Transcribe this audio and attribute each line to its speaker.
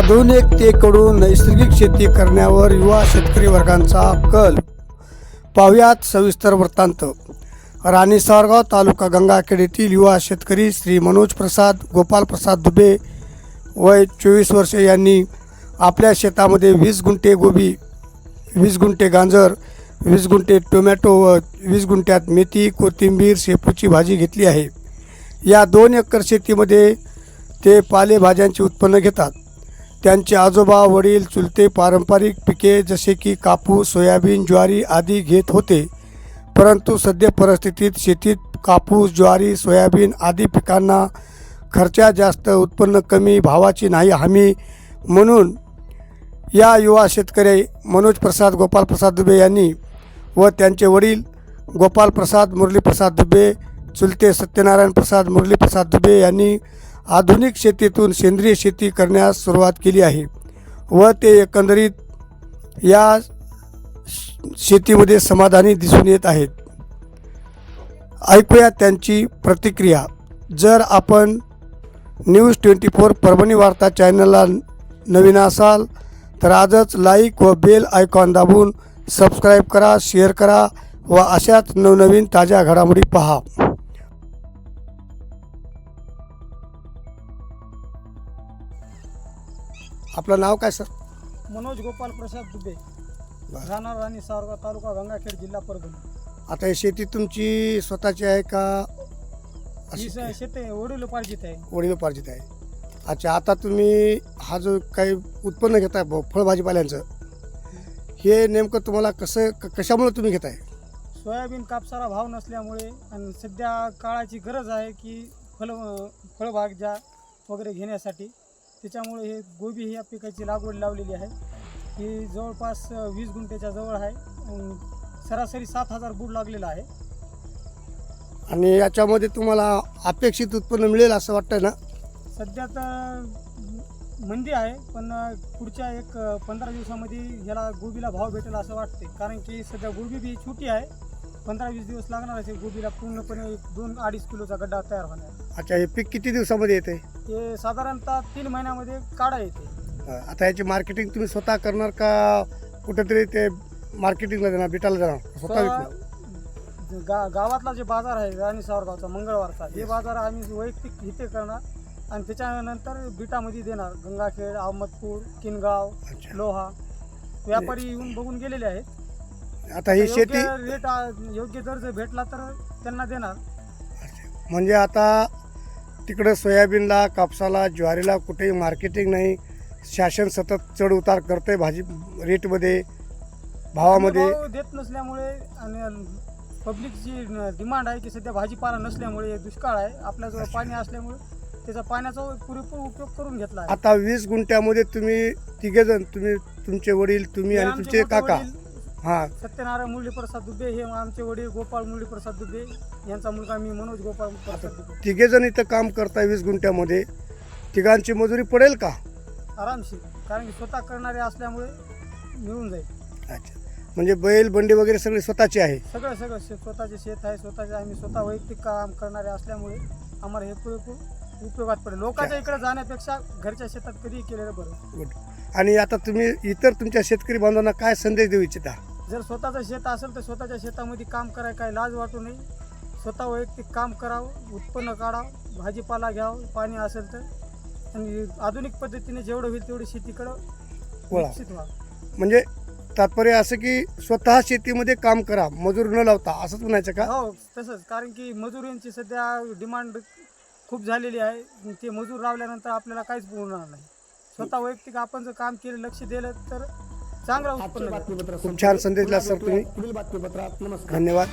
Speaker 1: आधुनिकतेकडून नैसर्गिक शेती करण्यावर युवा शेतकरी वर्गांचा कल. पाहुयात सविस्तर वृत्तांत. राणी सावरगाव तालुका गंगाखेड येथील युवा शेतकरी श्री मनोज प्रसाद गोपाल प्रसाद दुबे वय चोवीस वर्षे यांनी आपल्या शेतामध्ये वीस गुंठे गोबी वीस गुंठे गांजर वीस गुंठे टोमॅटो व वीस गुंठ्यात मेथी कोथिंबीर शेपूची भाजी घेतली आहे. या दोन एकर शेतीमध्ये ते पालेभाज्यांचे उत्पन्न घेतात. त्यांचे आजोबा वडील चुलते पारंपरिक पिके जसे की कापूस सोयाबीन ज्वारी आदी घेत होते. परंतु सध्या परिस्थितीत शेतीत कापूस ज्वारी सोयाबीन आदी पिकांना खर्चा जास्त उत्पन्न कमी भावाची नाही हमी म्हणून या युवा शेतकरी मनोज प्रसाद गोपाल प्रसाद दुबे यांनी व त्यांचे वडील गोपाल प्रसाद मुरली प्रसाद दुबे चुलते सत्यनारायण प्रसाद मुरली प्रसाद दुबे यांनी आधुनिक शेतीतून सेंद्रिय शेती करण्यास सुरुवात केली आहे व ते एकंदरीत या शेतीमध्ये समाधानी दिसून येत आहेत. ऐकूया त्यांची प्रतिक्रिया. जर आपण न्यूज ट्वेंटी फोर परभणी वार्ता चॅनलला नवीन असाल तर आजच लाईक व बेल आयकॉन दाबून सबस्क्राईब करा शेअर करा व अशाच नवनवीन ताज्या घडामोडी पहा. आपलं नाव काय सर?
Speaker 2: मनोज गोपाल प्रसाद दुबे. राहणार राणी सावरगाव तालुका गंगाखेड जिल्हा परभणी.
Speaker 1: आता ही शेती तुमची स्वतःची आहे का?
Speaker 2: ही
Speaker 1: अशी
Speaker 2: स- शेत वडील पार्जित आहे.
Speaker 1: वडिलोपार्जित आहे. अच्छा आता तुम्ही हा जो काही उत्पन्न घेताय ब- फळभाजीपाल्यांचं हे नेमकं तुम्हाला कसं क- कशामुळे तुम्ही घेताय?
Speaker 2: सोयाबीन कापसाला भाव नसल्यामुळे आणि सध्या काळाची गरज आहे की फळ फळभाज्या वगैरे घेण्यासाठी त्याच्यामुळे हे गोबी ह्या पिकाची लागवड लावलेली आहे. ही जवळपास वीस गुंठ्याच्या जवळ आहे. सरासरी सात हजार बुड लागलेला आहे.
Speaker 1: आणि याच्यामध्ये तुम्हाला अपेक्षित उत्पन्न मिळेल असं वाटतंय ना?
Speaker 2: सध्या तर मंदी आहे पण पुढच्या एक पंधरा दिवसामध्ये ह्याला गोबीला भाव भेटेल असं वाटते कारण की सध्या गोबी बी छोटी आहे. पंधरा वीस दिवस लागणार आहे गोबीला पूर्णपणे एक दोन अडीच किलोचा गड्डा तयार होण्यास
Speaker 1: अच्छा हे पीक किती दिवसामध्ये येते
Speaker 2: ते साधारणतः तीन महिन्यामध्ये काढा येते.
Speaker 1: आता याची मार्केटिंग तुम्ही स्वतः करणार का कुठेतरी ते मार्केटिंगला देणार बिटाला देणार? स्वतः विकणार?
Speaker 2: गा गावातला जे बाजार आहे राणी सावरगावचा मंगळवारचा हे बाजार आम्ही वैयक्तिक इथे करणार आणि त्याच्यानंतर बिटामध्ये देणार. गंगाखेड अहमदपूर किनगाव
Speaker 1: अच्छा.
Speaker 2: लोहा व्यापारी येऊन बघून गेलेले आहेत.
Speaker 1: आता ही शेती
Speaker 2: योग्य रेट योग्य दर जर भेटला तर त्यांना देणार.
Speaker 1: म्हणजे आता तिकडं सोयाबीनला कापसाला ज्वारीला कुठेही मार्केटिंग नाही. शासन सतत चढ उतार करते भाजी रेटमध्ये भावामध्ये.
Speaker 2: भाव देत नसल्यामुळे आणि पब्लिकची डिमांड आहे की सध्या भाजीपाला नसल्यामुळे दुष्काळ आहे. आपल्याजवळ पाणी असल्यामुळे त्याचा पाण्याचा पुरेपूर उपयोग करून घेतला आहे.
Speaker 1: आता वीस गुंठ्यामध्ये तुम्ही तिघेजण तुम्ही तुमचे वडील तुम्ही आणि
Speaker 2: आमचे
Speaker 1: तुमचे
Speaker 2: मोठे
Speaker 1: काका.
Speaker 2: वडील
Speaker 1: हां.
Speaker 2: सत्यनारायण मुरली प्रसाद दुबे हे आमचे वडील गोपाळ मुरली प्रसाद दुबे. यांचा मुलगा मी मनोज गोपाळ प्रसाद दुबे.
Speaker 1: तिघेजण इथं काम करताय वीस गुंठ्यामध्ये. तिघांची मजुरी पडेल का?
Speaker 2: आरामशीर. कारण की स्वतः करणारे असल्यामुळे मिळून जाईल.
Speaker 1: अच्छा. म्हणजे बैल बंडी वगैरे सगळे स्वतःचे आहे?
Speaker 2: सगळं सगळं शे स्वतःचे शेत आहे स्वतःचे आम्ही स्वतः वैयक्तिक काम करणारे असल्यामुळे आम्हाला हे पुरेपूर उपयोगात पडेल. लोकांच्या इकडे जाण्यापेक्षा घरच्या शेतात कधीही केलेलं बरं.
Speaker 1: गुड. आणि आता तुम्ही इतर तुमच्या शेतकरी बांधवांना काय संदेश देऊ इच्छिता?
Speaker 2: जर स्वतःचं शेत असेल तर स्वतःच्या शेतामध्ये काम करायला काही लाज वाटू नये. स्वतः वैयक्तिक काम करावं उत्पन्न काढावं भाजीपाला घ्यावं पाणी असेल तर. आणि आधुनिक पद्धतीने जेवढं होईल तेवढी शेतीकडं. विकसित व्हा.
Speaker 1: म्हणजे तात्पर्य असं की स्वतः शेतीमध्ये काम करा मजूर न लावता असंच म्हणायचं का?
Speaker 2: हो तसंच. कारण की मजुरींची सध्या डिमांड खूप झालेली आहे. ते मजूर लावल्यानंतर आपल्याला काहीच पुरणार नाही. स्वतः वैयक्तिक आपण जर काम केलं लक्ष दिलं तर चांगलं उत्पन्न भेटेल.
Speaker 1: खूप छान संदेश दिला सर तुम्ही. धन्यवाद.